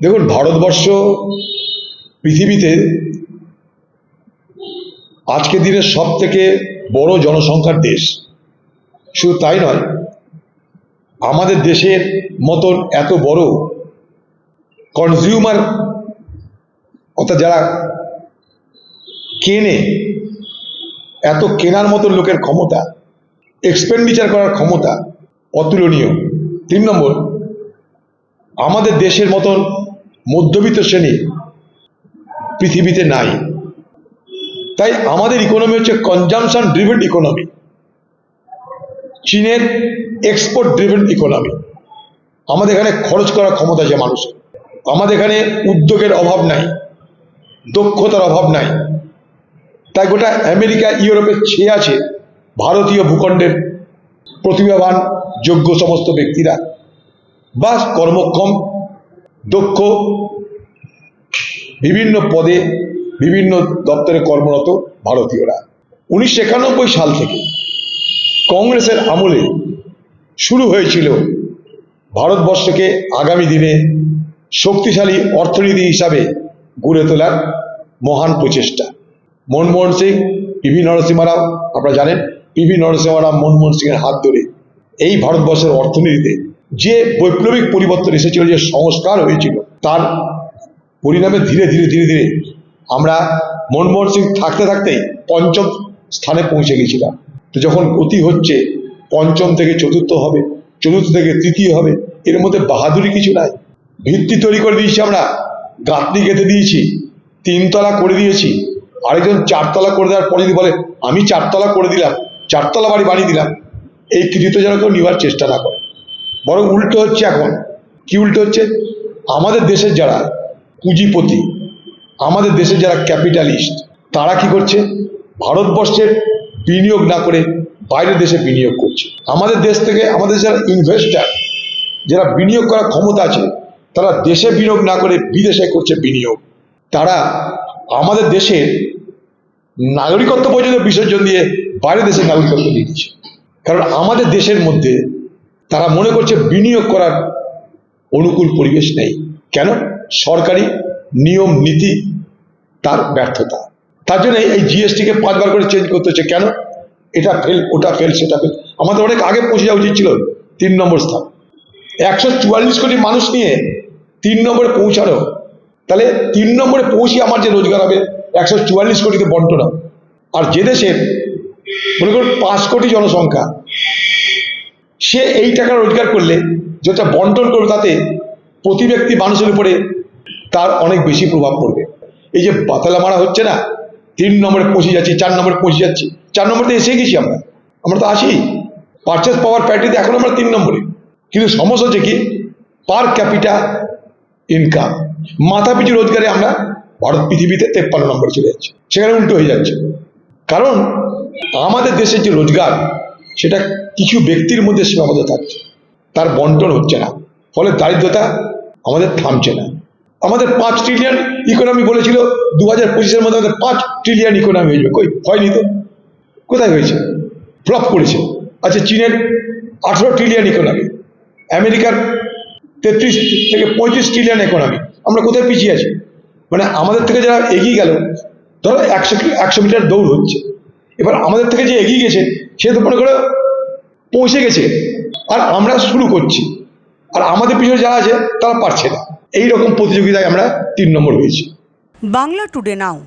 দেখুন, ভারতবর্ষ পৃথিবীতে আজকের দিনের সব থেকে বড় জনসংখ্যার দেশ। শুধু তাই নয়, আমাদের দেশের মতন এত বড় কনজিউমার অর্থাৎ যারা কেনে, এত কেনার মতো লোকের ক্ষমতা এক্সপেন্ডিচার করার ক্ষমতা অতুলনীয়। তিন নম্বর, আমাদের দেশের মতন মধ্যবিত্ত শ্রেণি পৃথিবীতে নাই। তাই আমাদের ইকোনমি হচ্ছে কনজামশন ড্রিভেন ইকোনমি চীনের এক্সপোর্ট ড্রিভেন ইকোনমি আমাদের এখানে খরচ করার ক্ষমতা আছে মানুষের। আমাদের এখানে উদ্যোগের অভাব নাই, দক্ষতার অভাব নাই। তাই গোটা আমেরিকা ইউরোপের ছেয়ে আছে ভারতীয় ভূখণ্ডের প্রতিভাবান, যোগ্য সমস্ত ব্যক্তিরা। বা কর্মক্ষম দক্ষ বিভিন্ন পদে বিভিন্ন দপ্তরে কর্মরত ভারতীয়রা। উনিশশো একানব্বই সাল থেকে কংগ্রেসের আমলে শুরু হয়েছিল ভারতবর্ষকে আগামী দিনে শক্তিশালী অর্থনীতি হিসাবে গড়ে তোলার মহান প্রচেষ্টা। মনমোহন সিং পিভি নরসিংহ রাও আপনারা জানেন পিভি নরসিংহ রাও মনমোহন সিংয়ের হাত ধরে এই ভারতবর্ষের অর্থনীতিতে যে বৈপ্লবিক পরিবর্তন এসেছিল, যে সংস্কার হয়েছিল, তার পরিণামে ধীরে ধীরে ধীরে ধীরে আমরা মনমোহন সিং থাকতে থাকতেই পঞ্চম স্থানে পৌঁছে গেছিলাম। তো যখন গতি হচ্ছে, পঞ্চম থেকে চতুর্থ হবে, চতুর্থ থেকে তৃতীয় হবে, এর মধ্যে বাহাদুরি কিছু নাই। ভিত্তি তৈরি করে দিয়েছি আমরা, গাঁথনি গেঁথে দিয়েছি, তিনতলা করে দিয়েছি, আরেকজন চারতলা করে দেওয়ার পরে যদি বলে, আমি চারতলা করে দিলাম, চারতলা বাড়ি বানিয়ে দিলাম, এই কৃতিত্ব যেন কেউ নেওয়ার চেষ্টা না করে। বরং উল্টো হচ্ছে এখন। কি উল্টো হচ্ছে? আমাদের দেশের যারা পুঁজিপতি, আমাদের দেশের যারা ক্যাপিটালিস্ট, তারা কি করছে? ভারতবর্ষের বিনিয়োগ না করে বাইরের দেশে বিনিয়োগ করছে। আমাদের দেশ থেকে, আমাদের যারা ইনভেস্টার যারা বিনিয়োগ করার ক্ষমতা আছে, তারা দেশে বিনিয়োগ না করে বিদেশে করছে বিনিয়োগ। তারা আমাদের দেশের নাগরিকত্ব পর্যন্ত বিসর্জন দিয়ে বাইরের দেশের নাগরিকত্ব নিয়ে দিচ্ছে কারণ আমাদের দেশের মধ্যে তারা মনে করছে বিনিয়োগ করার অনুকূল পরিবেশ নেই। কেন? সরকারি নিয়ম, নীতি তার ব্যর্থতা। তার জন্য এই জিএসটিকে পাঁচবার করে চেঞ্জ করতে হচ্ছে। কেন? এটা ফেল ওটা ফেল সেটা ফেল আমাদের অনেক আগে পৌঁছে যাওয়া উচিত ছিল তিন নম্বর স্থান। একশো চুয়াল্লিশ কোটি মানুষ নিয়ে তিন নম্বরে পৌঁছানো। তাহলে তিন নম্বরে পৌঁছে আমার যে রোজগার হবে, একশো চুয়াল্লিশ কোটিতে বন্টন। আর যে দেশের, মনে করুন, পাঁচ কোটি জনসংখ্যা সে এই টাকা রোজগার করলে, যেটা বন্টন করবে তাতে প্রতি ব্যক্তি মানুষের উপরে তার অনেক বেশি প্রভাব পড়বে। এই যে বাতালা মারা হচ্ছে না, তিন নম্বরে পৌঁছে যাচ্ছি, চার নম্বরে পৌঁছে যাচ্ছি, চার নম্বরে তো এসে গেছি আমরা। আমরা তো আসি। পারচেস পাওয়ার প্যারিটিতে এখন আমরা তিন নম্বরে। কিন্তু সমস্যা হচ্ছে কি পার ক্যাপিটা ইনকাম মাথা পিছু রোজগারে আমরা ভারত পৃথিবীতে তেপ্পান্ন নম্বরে চলে যাচ্ছি। সেখানে উল্টো হয়ে যাচ্ছে। কারণ আমাদের দেশের যে রোজগার সেটা কিছু ব্যক্তির মধ্যে সীমাবদ্ধ থাকছে। তার বন্টন হচ্ছে না। ফলে দারিদ্রতা আমাদের থামছে না। আমাদের পাঁচ ট্রিলিয়ন ইকোনমি বলেছিল দু হাজার পঁচিশের মধ্যে আমাদের পাঁচ ট্রিলিয়ন ইকোনমি হয়ে যাবে কই হয়নি তো? কোথায় হয়েছে? ফ্লপ করেছে। আচ্ছা চীনের আঠেরো ট্রিলিয়ন ইকোনমি আমেরিকার তেত্রিশ থেকে পঁয়ত্রিশ ট্রিলিয়ন ইকোনমি আমরা কোথায় পিছিয়ে আছি? মানে আমাদের থেকে যারা এগিয়ে গেল, ধরো একশো একশো মিটার দৌড় হচ্ছে। এবার আমাদের থেকে যে এগিয়ে গেছে, সে তো মনে করে পৌঁছে গেছে। আর আমরা শুরু করছি। আর আমাদের পিছনে যারা আছে, তারা পারছে না। এইরকম প্রতিযোগিতায় আমরা তিন নম্বর হয়েছি। Bangla today now.